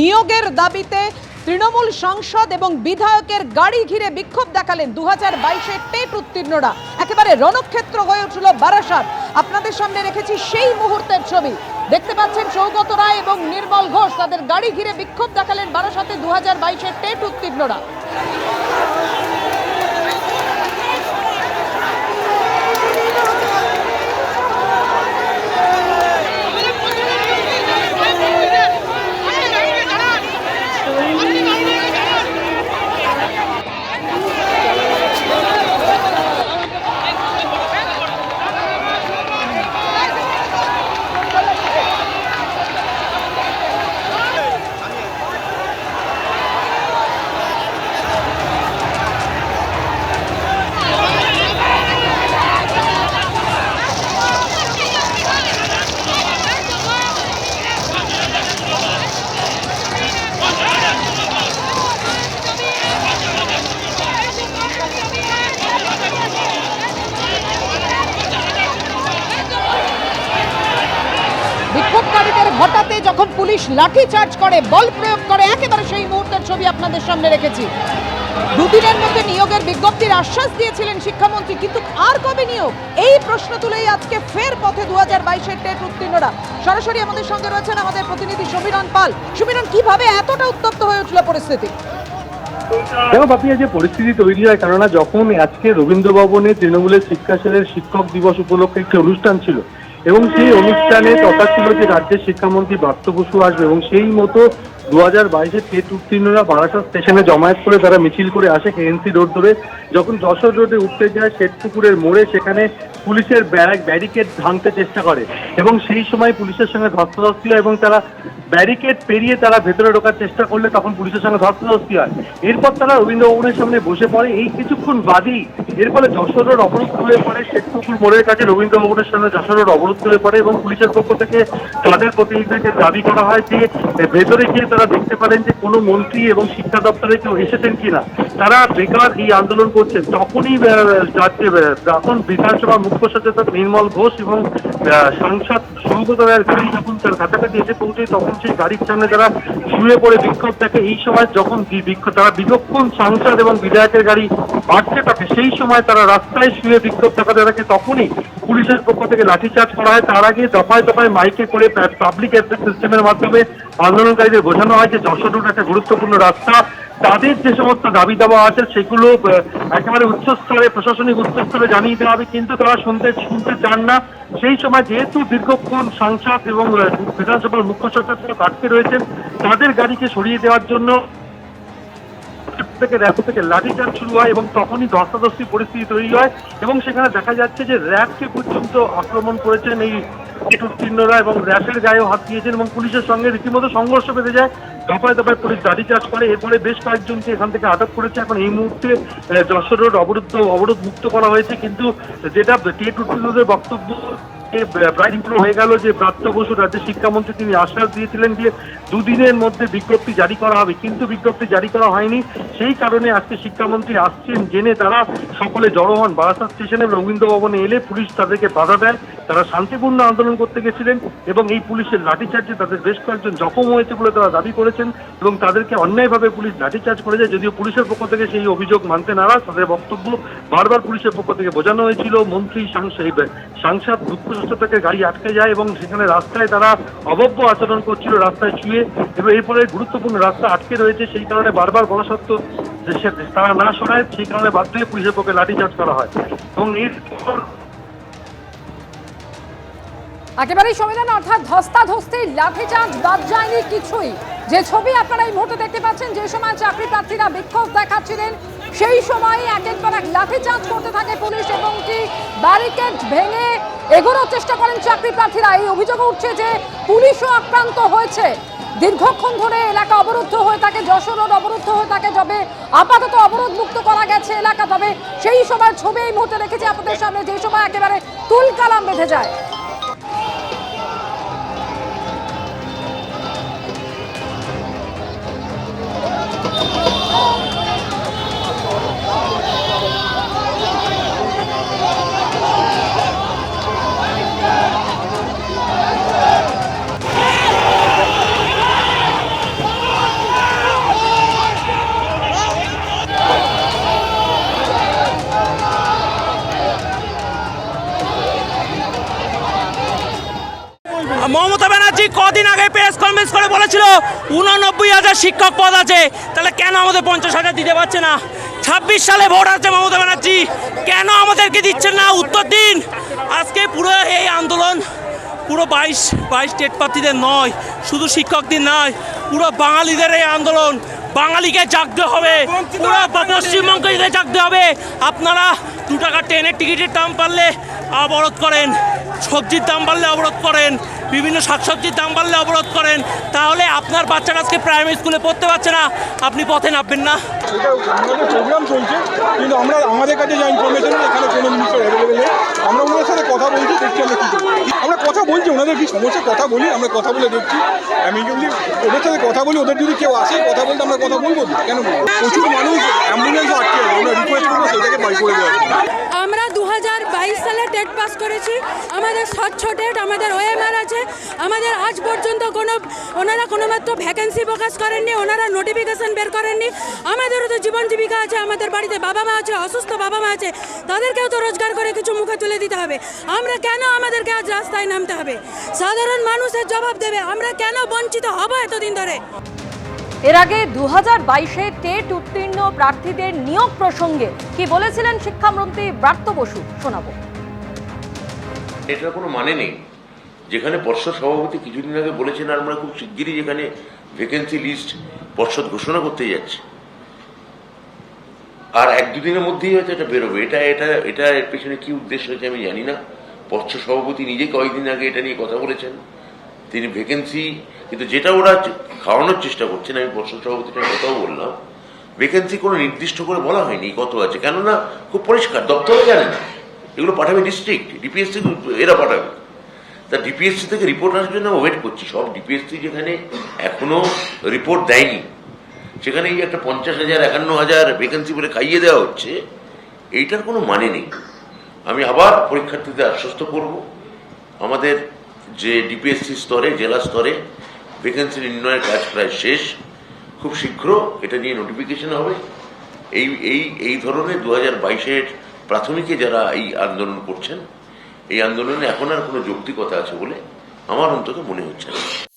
নিয়োগের দাবিতে তৃণমূল সংসদ এবং বিধায়কের গাড়ি ঘিরে বিক্ষোভ দেখালেন দু হাজার বাইশে টেট উত্তীর্ণরা। একেবারে রণক্ষেত্র হয়ে উঠল বারাসাত। আপনাদের সামনে রেখেছি সেই মুহূর্তের ছবি। দেখতে পাচ্ছেন সৌগত রায় এবং নির্মল ঘোষ তাদের গাড়ি ঘিরে বিক্ষোভ দেখালেন বারাসাতে দু হাজার বাইশের টেট উত্তীর্ণরা। যখন পুলিশ লাঠি চার্জ করে, বল প্রয়োগ করে, একেবারে সেই মুহূর্তের ছবি আপনাদের সামনে রেখেছি। দুদিনের মধ্যে নিয়োগের বিজ্ঞপ্তির আশ্বাস দিয়েছিলেন শিক্ষামন্ত্রী, কিন্তু আর কবে নিয়োগ? এই প্রশ্ন তুলেই আজকে ফের পথে দু হাজার বাইশের টেট উত্তীর্ণরা। সরাসরি আমাদের সঙ্গে রয়েছেন আমাদের প্রতিনিধি সমীরণ পাল। সমীরণ, কীভাবে এতটা উত্তপ্ত হয়ে উঠল পরিস্থিতি? দেখো বাপি যে পরিস্থিতি তৈরি হয়, কেননা যখন আজকে রবীন্দ্র ভবনে তৃণমূলের শিক্ষা শিক্ষক দিবস উপলক্ষে একটি অনুষ্ঠান ছিল এবং সেই অনুষ্ঠানে কথা ছিল যে রাজ্যের শিক্ষামন্ত্রী ব্রাত্য বসু আসবে এবং সেই মতো দু হাজার বাইশে টেট উত্তীর্ণরা বারাসাত স্টেশনে জমায়েত করে তারা মিছিল করে আসে কেএনসি রোড ধরে। যখন যশোর রোডে উঠতে যায় শেঠপুকুরের মোড়ে সেখানে পুলিশের ব্যারিকেড ভাঙতে চেষ্টা করে এবং সেই সময় পুলিশের সঙ্গে ধস্তাধস্তি এবং তারা ব্যারিকেড পেরিয়ে তারা ভেতরে ঢোকার চেষ্টা করলে তখন পুলিশের সঙ্গে ধস্তাধস্তি হয়। এরপর তারা রবীন্দ্র ভবনের সামনে বসে পড়ে। এই কিছুক্ষণ বাদেই এর ফলে যশোর রোড অবরুদ্ধ হয়ে পড়ে। শেখপুকুর মোড়ের কাছে রবীন্দ্র ভবনের সামনে যশোর রোড অবরুদ্ধ হয়ে পড়ে এবং পুলিশের পক্ষ থেকে তাদের প্রতিনিধিদেরকে দাবি করা হয় যে ভেতরে গিয়ে তারা দেখতে পারেন যে কোনো মন্ত্রী এবং শিক্ষা দপ্তরে কেউ এসেছেন কিনা। তারা বেকার এই আন্দোলন করছেন। তখনই তখন বিধানসভা মুখ্য সচেতক নির্মল ঘোষ এবং সাংসদ সৌগত রায়ের যখন তার কাছাকাছি এসে পৌঁছে তখন সেই গাড়ির সামনে তারা শুয়ে পড়ে বিক্ষোভ দেখে। এই সময় যখন বিক্ষোভ তারা বিলক্ষণ সাংসদ এবং বিধায়কের গাড়ি বাড়তে থাকে সেই সময় তারা রাস্তায় শুয়ে বিক্ষোভ দেখাতে থাকে তখনই পুলিশের পক্ষ থেকে লাঠিচার্জ করা হয়। তার আগে দফায় দফায় মাইকে করে পাবলিক অ্যাড্রেস সিস্টেমের মাধ্যমে আন্দোলনকারীদের বোঝানো হয় যে যশোর রোড একটা গুরুত্বপূর্ণ রাস্তা। তাদের যে সমস্ত দাবি দাবা আছে, সেগুলো একেবারে উচ্চস্তরে প্রশাসনিক উচ্চস্তরে জানিয়ে দেওয়া হবে। কিন্তু তারা শুনতে শুনতে চান না। সেই সময় যেহেতু দীর্ঘক্ষণ সাংসদ এবং বিধানসভার মুখ্য সচেতক আটকে রয়েছেন, তাদের গাড়িকে সরিয়ে দেওয়ার জন্য থেকে র্যাব থেকে লাঠিচার্জ শুরু হয় এবং তখনই ধস্তাধস্তি পরিস্থিতি তৈরি হয় এবং সেখানে দেখা যাচ্ছে যে র্যাবকে পর্যন্ত আক্রমণ করেছেন এই উত্তীর্ণরা এবং র্যাশের গায়েও হাত দিয়েছেন এবং পুলিশের সঙ্গে রীতিমতো সংঘর্ষ বেঁধে যায়। দফায় দফায় পুলিশ লাঠিচার্জ করে। এরপরে বেশ কয়েকজনকে এখান থেকে আটক করেছে। এখন এই মুহূর্তে যশোর রোড অবরুদ্ধ, অবরোধ মুক্ত করা হয়েছে। কিন্তু যেটা টেট উত্তীর্ণদের বক্তব্য প্রায় দিন হয়ে গেল যে প্রাপ্ত বসু রাজ্যের শিক্ষামন্ত্রী তিনি আশ্বাস দিয়েছিলেন যে দুদিনের মধ্যে বিজ্ঞপ্তি জারি করা হবে। কিন্তু বিজ্ঞপ্তি জারি করা হয়নি। সেই কারণে আজকে শিক্ষামন্ত্রী আসছেন জেনে তারা সকলে জড়ো হন। বারাসাত স্টেশনে রবীন্দ্র ভবনে এলে পুলিশ তাদেরকে বাধা দেয়। তারা শান্তিপূর্ণ আন্দোলন করতে গেছিলেন এবং এই পুলিশের লাঠিচার্জে তাদের বেশ কয়েকজন জখম হয়েছে বলে তারা দাবি করেছেন এবং তাদেরকে অন্যায়ভাবে পুলিশ লাঠিচার্জ করে যায় যদিও পুলিশের পক্ষ থেকে সেই অভিযোগ মানতে নারাজ। তাদের বক্তব্য বারবার পুলিশের পক্ষ থেকে বোঝানো হয়েছিল। মন্ত্রী সাংসদ সাংসদ মুখ্য সচেতকে গাড়ি আটকে যায় এবং সেখানে রাস্তায় তারা অভব্য আচরণ করছিল, রাস্তায় ছুঁয়ে এবং এরপরে গুরুত্বপূর্ণ রাস্তা আটকে রয়েছে, সেই কারণে বারবার বলা সত্ত্বেও তারা না সরায় সেই কারণে বাধ্য হয়ে পুলিশের পক্ষে লাঠিচার্জ করা হয়। এবং এরপর একেবারেই সংবিধান অর্থাৎ ধস্তা ধস্তাধস্তি, লাঠিচার্জ বাদ যায়নি কিছুই। যে ছবি আপনারা এই মুহূর্তে দেখতে পাচ্ছেন, যে সময় চাকরি প্রার্থীরা বিক্ষোভ দেখাচ্ছিলেন, সেই সময় একের পর এক লাঠিচার্জ করতে থাকে পুলিশ, এবং কি ব্যারিকেড ভেঙে এগোনোর চেষ্টা করেন চাকরি প্রার্থীরা। এই অভিযোগ উঠছে যে পুলিশও আক্রান্ত হয়েছে। দীর্ঘক্ষণ ধরে এলাকা অবরুদ্ধ হয়ে থাকে, যশোর রোড অবরুদ্ধ হয়ে থাকে, যাবে আপাতত অবরোধ মুক্ত করা গেছে এলাকা। তবে সেই সময় ছবি এই মুহূর্তে রেখেছি আপনাদের সামনে, যে সময় একেবারে তুলকালাম বেঁধে যায়। উননব্বই হাজার শিক্ষক পদ আছে। তাহলে কেন আমাদের পঞ্চাশ হাজার দিতে পারছে না? ছাব্বিশ সালে ভোট আছে মমতা ব্যানার্জি। কেন আমাদেরকে দিচ্ছেন না? উত্তর দিন। আজকে পুরো এই আন্দোলন, পুরো বাইশ বাইশ স্টেট প্রার্থীদের নয়, শুধু শিক্ষকদের নয়, পুরো বাঙালিদের এই আন্দোলন, বাঙালিকে জাগতে হবে। পুরো পশ্চিমবঙ্গকে জাগতে হবে। আপনারা দু টাকা ট্রেনের টিকিটের দাম পারলে অবরোধ করেন। সবজির দাম বাড়লে অবরোধ করেন বিভিন্ন শাকসবজির দাম বাড়লে অবরোধ করেন তাহলে আপনার বাচ্চারা আজকে প্রাইমারি স্কুলে পড়তে পারছে না আপনি পথে নামবেন না। এটা আমাদের প্রোগ্রাম চলছে কিন্তু আমরা আমাদের কাছে যা ইনফরমেশন এখানে কোনো অ্যাভেলেবেল নেই। আমরা ওনাদের সাথে কথা বলছি দেখছি আমরা কী আমরা কথা বলছি ওনাদের কি সমস্যা কথা বলি আমরা কথা বলে দেখছি। আমি যদি ওদের সাথে কথা বলি ওদের যদি কেউ আসে কথা বলতে আমরা কথা বলব। কেন প্রচুর মানুষ অ্যাম্বুলেন্স আটকে আছে আমরা রিকোয়েস্ট করব সেটাকে বাই করে জন্য। আমরা দু হাজার সালে টেট পাস করেছি। আমাদের স্বচ্ছ টেট, আমাদের ওএমআর আছে। আমাদের আজ পর্যন্ত কোনো, ওনারা কোনো মাত্র ভ্যাকেন্সি প্রকাশ করেননি, ওনারা নোটিফিকেশন বের করেননি। আমাদেরও তো জীবন জীবিকা আছে, আমাদের বাড়িতে বাবা মা আছে, অসুস্থ বাবা মা আছে। তাদেরকেও তো রোজগার করে কিছু মুখে তুলে দিতে হবে। আমরা কেন আমাদেরকে আজ রাস্তায় নামতে হবে? সাধারণ মানুষের জবাব দেবে, আমরা কেন বঞ্চিত হব এতদিন ধরে? এর আগে দু হাজার বাইশে টেট উত্তীর্ণ প্রার্থীদের নিয়োগ প্রসঙ্গে কি বলেছিলেন শিক্ষামন্ত্রী ব্রাত্য বসু? শোনাবো। এটার কোনো মানে নেই। যেখানে পর্ষদ সভাপতি কিছুদিন আগে বলেছেন আমরা খুব শিগগিরই যেখানে ভ্যাকেন্সি লিস্ট পর্ষদ ঘোষণা করতে যাচ্ছে। আর এক দুদিনের মধ্যেই হয়তো এটা বেরোবে। এটা এটা এটা এর পেছনে কি উদ্দেশ্য হয়েছে আমি জানি না। পর্ষদ সভাপতি নিজে কয়েকদিন আগে এটা নিয়ে কথা বলেছেন। তিনি ভ্যাকেন্সি কিন্তু যেটা ওরা খাওয়ানোর চেষ্টা করছেন, আমি পর্ষদ সভাপতিটার কথাও বললাম ভ্যাকেন্সি কোনো নির্দিষ্ট করে বলা হয়নি কত আছে। কেননা খুব পরিষ্কার, দপ্তরে জানে না। এগুলো পাঠাবে ডিস্ট্রিক্ট ডিপিএসসি এরা পাঠাবে। তা ডিপিএসসি থেকে রিপোর্ট আসার জন্য ওয়েট করছি। সব ডিপিএসসি যেখানে এখনও রিপোর্ট দেয়নি সেখানে এই একটা পঞ্চাশ হাজার, একান্ন হাজার ভ্যাকেন্সি বলে খাইয়ে দেওয়া হচ্ছে, এইটার কোনো মানে নেই। আমি আবার পরীক্ষার্থীদের আশ্বস্ত করব। আমাদের যে ডিপিএসসি স্তরে, জেলা স্তরে ভ্যাকেন্সি নির্ণয়ের কাজ প্রায় শেষ। খুব শীঘ্র এটা নিয়ে নোটিফিকেশন হবে। এই এই এই ধরনের দু হাজার বাইশের প্রাথমিকে যারা এই আন্দোলন করছেন, এই আন্দোলনে এখন আর কোনো যৌক্তিকতা আছে বলে আমার অন্তত মনে হচ্ছে না।